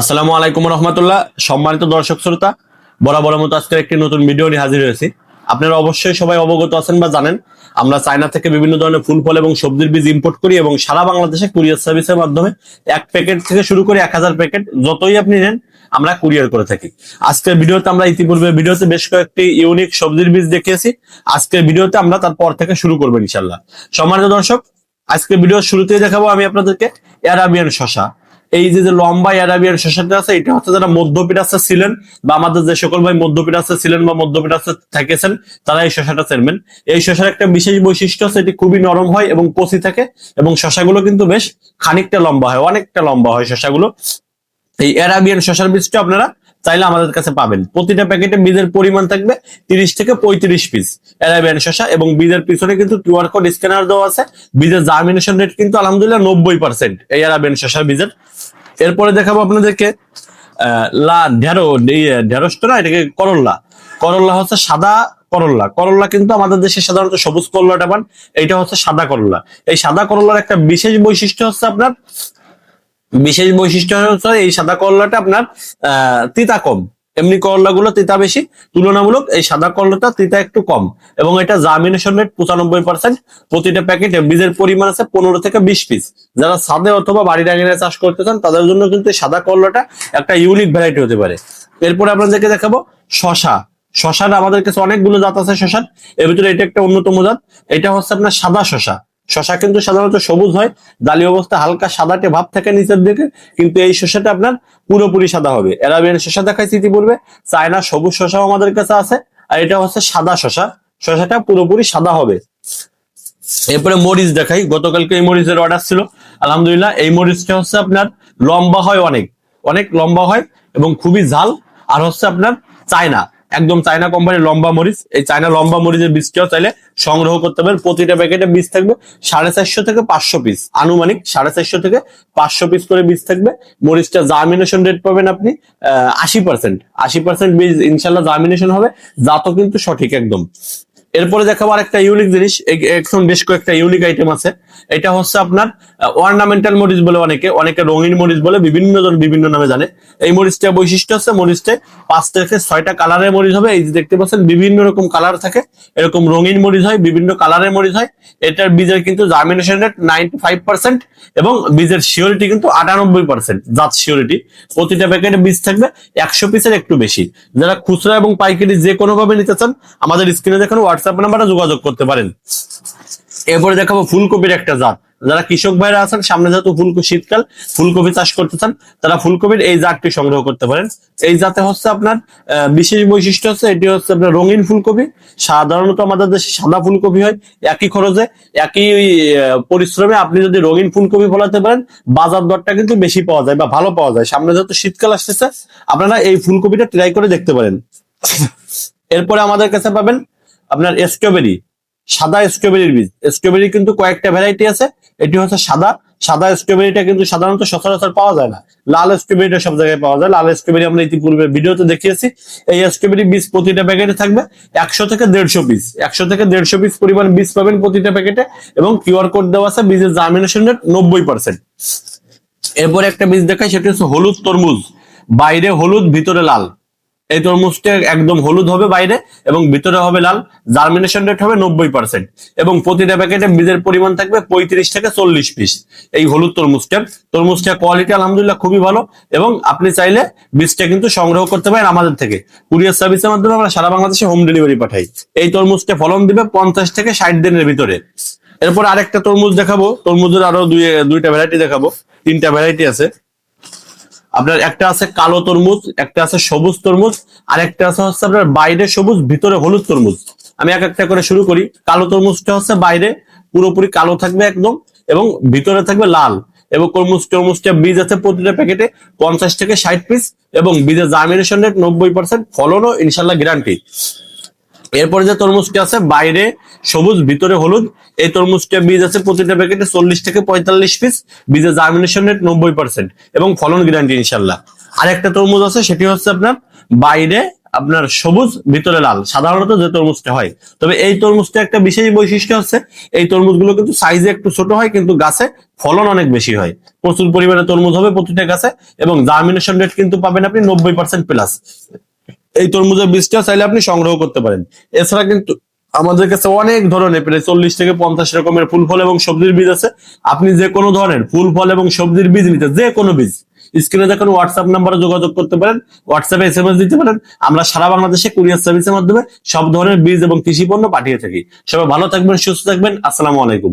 আসসালামু আলাইকুম রহমতুল্লাহ। সম্মানিত দর্শক শ্রোতা, বরাবর মতো আজকের একটি নতুন ভিডিও নিয়ে হাজির হয়েছি। আপনারা অবশ্যই সবাই অবগত আছেন বা জানেন, আমরা চায়না থেকে বিভিন্ন ধরনের ফুল, ফল এবং সবজির বীজ ইম্পোর্ট করি এবং সারা বাংলাদেশে কুরিয়ার সার্ভিসের মাধ্যমে এক প্যাকেট থেকে শুরু করে এক হাজার প্যাকেট যতই আপনি নেন, আমরা কুরিয়ার করে থাকি। আজকের ভিডিওতে আমরা ইতিপূর্বে, ভিডিওতে বেশ কয়েকটি ইউনিক সবজির বীজ দেখিয়েছি। আজকের ভিডিওতে আমরা তারপর থেকে শুরু করব ইনশাল্লাহ সম্মানিত দর্শক আজকে ভিডিও শুরুতেই দেখাবো আমি আপনাদেরকে অ্যারাবিয়ান শশা এই যে যে লম্বা অ্যারাবিয়ান শাসনটা আছে, এটা হচ্ছে যারা মধ্যপিটাসে ছিলেন বা আমাদের যে সকল ভাই মধ্যপিটাসে ছিলেন বা মধ্যপিটাসে থেকেছেন, তারা এই শশাটা চেনবেন এই শশার একটা বিশেষ বৈশিষ্ট্য আছে এটি খুবই নরম হয় এবং কচি থাকে এবং শশাগুলো কিন্তু বেশ খানিকটা লম্বা হয়, অনেকটা লম্বা হয় শশাগুলো এই অ্যারাবিয়ান শশার বীজটা আপনারা চাইলে আমাদের কাছে পাবেন। প্রতিটা প্যাকেটে বীজের পরিমাণ থাকবে তিরিশ থেকে পঁয়ত্রিশ পিস অ্যারাবিয়ান শশা এবং বীজের পিছনে কিন্তু কিউআর কোড স্ক্যানার দেওয়া আছে। বীজের জার্মিনেশন রেট কিন্তু আলহামদুলিল্লাহ নব্বই পার্সেন্ট এই অ্যারাবিয়ান শশার বীজের। এরপরে দেখাবো আপনাদেরকে লা এটাকে করল্লা। হচ্ছে সাদা কিন্তু আমাদের দেশে সাধারণত সবুজ এইটা হচ্ছে সাদা করল্লা। এই সাদা করল্লার একটা বিশেষ বৈশিষ্ট্য হচ্ছে আপনার বিশেষ বৈশিষ্ট্য হচ্ছে এই সাদা করলাটা আপনার তিতা কম। এমনি করলা গুলো তিতা বেশি, তুলনামূলক এই সাদা করলাটা তিতা একটু কম। এবং এটা জার্মিনেশন রেট পঁচানব্বই পার্সেন্ট প্রতিটা প্যাকেটে বীজের পরিমাণ আছে পনেরো থেকে বিশ পিস যারা সাদে অথবা বাড়ির আঙিনে চাষ করতে চান, তাদের জন্য কিন্তু সাদা করলাটা একটা ইউনিক ভ্যারাইটি হতে পারে। এরপরে আপনাদেরকে দেখাবো শশা। শশার আমাদের কাছে অনেকগুলো জাত আছে শশার। এর ভিতরে এটা একটা অন্যতম জাত। এটা হচ্ছে আপনার সাদা শশা। শশা কিন্তু সাধারণত সবুজ হয়, ডালি অবস্থা হালকা সাদাটে ভাব থাকে নিচের দিকে, কিন্তু এই শসাটা আপনার পুরোপুরি সাদা হবে। অ্যারাবিয়ান শসা দেখাইছি ইতিপূর্বে, চায়না সবুজ শসাও আমাদের কাছে আছে, আর এটা হচ্ছে সাদা শসা শসাটা পুরোপুরি সাদা হবে। এরপরে মরিচ দেখাই, গতকালকে এই মরিচের অর্ডার ছিল। আলহামদুলিল্লাহ, এই মরিচটা হচ্ছে আপনার লম্বা হয় অনেক। অনেক লম্বা হয় এবং খুবই ঝাল, আর হচ্ছে আপনার চায়না। একদম চায়না কোম্পানির লম্বা মরিচ। এই চায়না লম্বা মরিচের বীজটাও চাইলে সংগ্রহ করতে পারেন। প্রতিটা প্যাকেটে বীজ থাকবে সাড়ে চারশো থেকে পাঁচশো পিস আনুমানিক সাড়ে চারশো থেকে পাঁচশো পিস করে বীজ থাকবে। মরিচটা জার্মিনেশন রেট পাবেন আপনি আশি পার্সেন্ট আশি পার্সেন্ট বীজ ইনশাল্লাহ জার্মিনেশন হবে। জাতও কিন্তু সঠিক একদম। এরপরে দেখাবো আর একটা ইউনিক জিনিস এখন বেশ কয়েকটা ইউনিক আইটেম আছে। এটা হচ্ছে আপনার অর্নামেন্টাল মরিচ বলে অনেকে অনেকে রঙিন মরিচ বলে বিভিন্ন জন বিভিন্ন নামে জানে। এই মরিচটা বৈশিষ্ট্য আছে মরিচটা পাঁচ থেকে ছয়টা কালারের মরিচ হবে। এই যে দেখতে পাচ্ছেন, বিভিন্ন রকম কালার থাকে। এরকম রঙিন মরিচ হয়, বিভিন্ন কালারের মরিচ হয়। এটার বীজের কিন্তু germination rate ninety five percent এবং বীজের শিওরিটি কিন্তু আটানব্বই পার্সেন্ট জাত শিওরিটি প্রতিটা প্যাকেটে বীজ থাকবে একশো পিসের একটু বেশি। যারা খুচরা এবং পাইকারি যে কোনো ভাবে নিতে চান, আমাদের স্ক্রিনে দেখুন হোয়াটসঅ্যাপ নাম্বারে যোগাযোগ করতে পারেন। এরপরে দেখাবো ফুলকপির একটা জাত। যারা কৃষক ভাইরা আছেন, সামনে যেহেতু ফুলকপি শীতকাল, ফুলকপি চাষ করতে চান তারা ফুলকপির এই জাতটি সংগ্রহ করতে পারেন। এই জাতে হচ্ছে আপনার বিশেষ বৈশিষ্ট্য হচ্ছে, এটি হচ্ছে আপনার রঙিন ফুলকপি। সাধারণত আমাদের দেশে সাদা ফুলকপি হয়, একই খরচে, একই পরিশ্রমে আপনি যদি রঙিন ফুলকপি ফলাতে পারেন, বাজার দরটা কিন্তু বেশি পাওয়া যায় বা ভালো পাওয়া যায়। সামনে যেহেতু শীতকাল আসতেছে, আপনারা এই ফুলকপিটা ট্রাই করে দেখতে পারেন। এরপরে আমাদের কাছে পাবেন আপনার স্ট্রবেরি সাদা স্ট্রবেরির বীজ। স্ট্রবেরি কিন্তু কয়েকটা ভ্যারাইটি আছে। এটি হচ্ছে সাদা। সাদা স্ট্রবেরিটা কিন্তু সাধারণত সচরাচর পাওয়া যায় না। লাল স্ট্রবেরিটা সব জায়গায় পাওয়া যায়। লাল স্ট্রবেরি আমরা ইতিপূর্বে ভিডিওতে দেখিয়েছি। এই স্ট্রবেরি বীজ প্রতিটা প্যাকেটে থাকবে একশো থেকে দেড়শো পিস একশো থেকে দেড়শো পিস পরিমাণ বীজ পাবেন প্রতিটা প্যাকেটে এবং কিউআর কোড দেওয়া আছে, বীজের জার্মিনেশন রেট নব্বই পার্সেন্ট এরপরে একটা বীজ দেখায় সেটা হচ্ছে হলুদ তরমুজ। বাইরে হলুদ, ভিতরে লাল। এই তরমুজটা একদম হলুদ হবে বাইরে এবং ভিতরে হবে লাল জার্মিনেশন রেট হবে নব্বই পার্সেন্ট এবং প্রতিটা প্যাকেটে বীজের পরিমাণ থাকবে পঁয়ত্রিশ থেকে চল্লিশ পিস এই হলুদ তরমুজটার তরমুজটার কোয়ালিটি আলহামদুলিল্লাহ খুবই ভালো এবং আপনি চাইলে বীজটা কিন্তু সংগ্রহ করতে পারেন আমাদের থেকে। কুরিয়ার সার্ভিসের মাধ্যমে আমরা সারা বাংলাদেশে হোম ডেলিভারি পাঠাই। এই তরমুজটা ফলন দিবে পঞ্চাশ থেকে ষাট দিনের ভিতরে। এরপর আরেকটা তরমুজ দেখাবো। তরমুজের আরও দুই, দুইটা ভ্যারাইটি দেখাবো। তিনটা ভ্যারাইটি আছে। আপনার একটা আছে কালো তরমুজ, একটা আছে সবুজ তরমুজ, আর একটা আছে হচ্ছে আপনার বাইরে সবুজ, ভিতরে হলুদ তরমুজ। আমি এক একটা করে শুরু করি। কালো তরমুজটা হচ্ছে বাইরে, পুরোপুরি কালো থাকবে একদম, এবং ভিতরে থাকবে লাল। এবং তরমুজ, তরমুজটা বীজ আছে প্রতিটা প্যাকেটে পঞ্চাশ থেকে ষাট পিস, এবং বীজের জার্মিনেশন রেট নব্বই পার্সেন্ট ফলনও ইনশাল্লাহ গ্যারান্টি এরপরে যে তরমুজটি আছে, বাইরে সবুজ, ভিতরে হলুদ, এই তরমুজটা বীজ আছে প্রতিটা প্যাকেটে চল্লিশ থেকে পঁয়তাল্লিশ পিস বীজের জার্মিনেশন রেট নব্বই পার্সেন্ট এবং ফলন গ্যারান্টি ইনশাল্লাহ আর একটা তরমুজ আছে, সেটি হচ্ছে আপনার বাইরে আপনার সবুজ, ভিতরে লাল। সাধারণত যে তরমুজটা হয়। তবে এই তরমুজটা একটা বিশেষ বৈশিষ্ট্য হচ্ছে, এই তরমুজগুলো কিন্তু সাইজে একটু ছোট হয়, কিন্তু গাছে ফলন অনেক বেশি হয়। প্রচুর পরিমাণে তরমুজ হবে প্রতিটা গাছে এবং জার্মিনেশন রেট কিন্তু পাবেন আপনি নব্বই পার্সেন্ট প্লাস এই তরমুজের বীজটা চাইলে আপনি সংগ্রহ করতে পারেন। এছাড়া কিন্তু আমাদের কাছে অনেক ধরনের, প্রায় চল্লিশ থেকে পঞ্চাশ রকমের ফুল ফল এবং সবজির বীজ আছে। আপনি যে কোনো ধরনের ফুল ফল এবং সবজির বীজ নিতে, যে কোনো বীজ, স্ক্রিনে দেখুন হোয়াটসঅ্যাপ নাম্বারে যোগাযোগ করতে পারেন হোয়াটসঅ্যাপে এস এম এস দিতে পারেন। আমরা সারা বাংলাদেশে কুরিয়ার সার্ভিসের মাধ্যমে সব ধরনের বীজ এবং কৃষি পণ্য পাঠিয়ে থাকি। সবাই ভালো থাকবেন, সুস্থ থাকবেন। আসসালামু আলাইকুম।